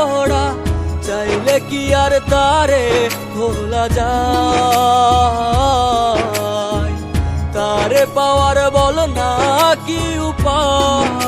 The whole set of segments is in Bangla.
সবই চাইলে কি আর তারে ভোলা যায়? তারে পাওয়ার বল না কি উপায়?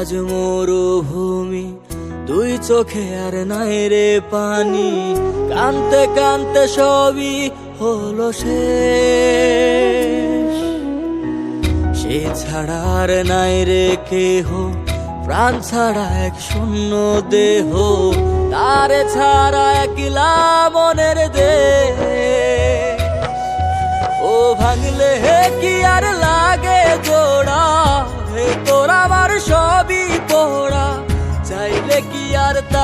আজ মরুভূমি, দুই চোখে আর নাই রে পানি। কানতে কানতে সবই হলো সে ছাড়া আর নাই রে কেহ, প্রাণ ছাড়া এক শূন্য দেহ। তারে ছাড়া একলা মনের দে ও ভাঙলে হে কি আর লাগে জোড়া, হে তোর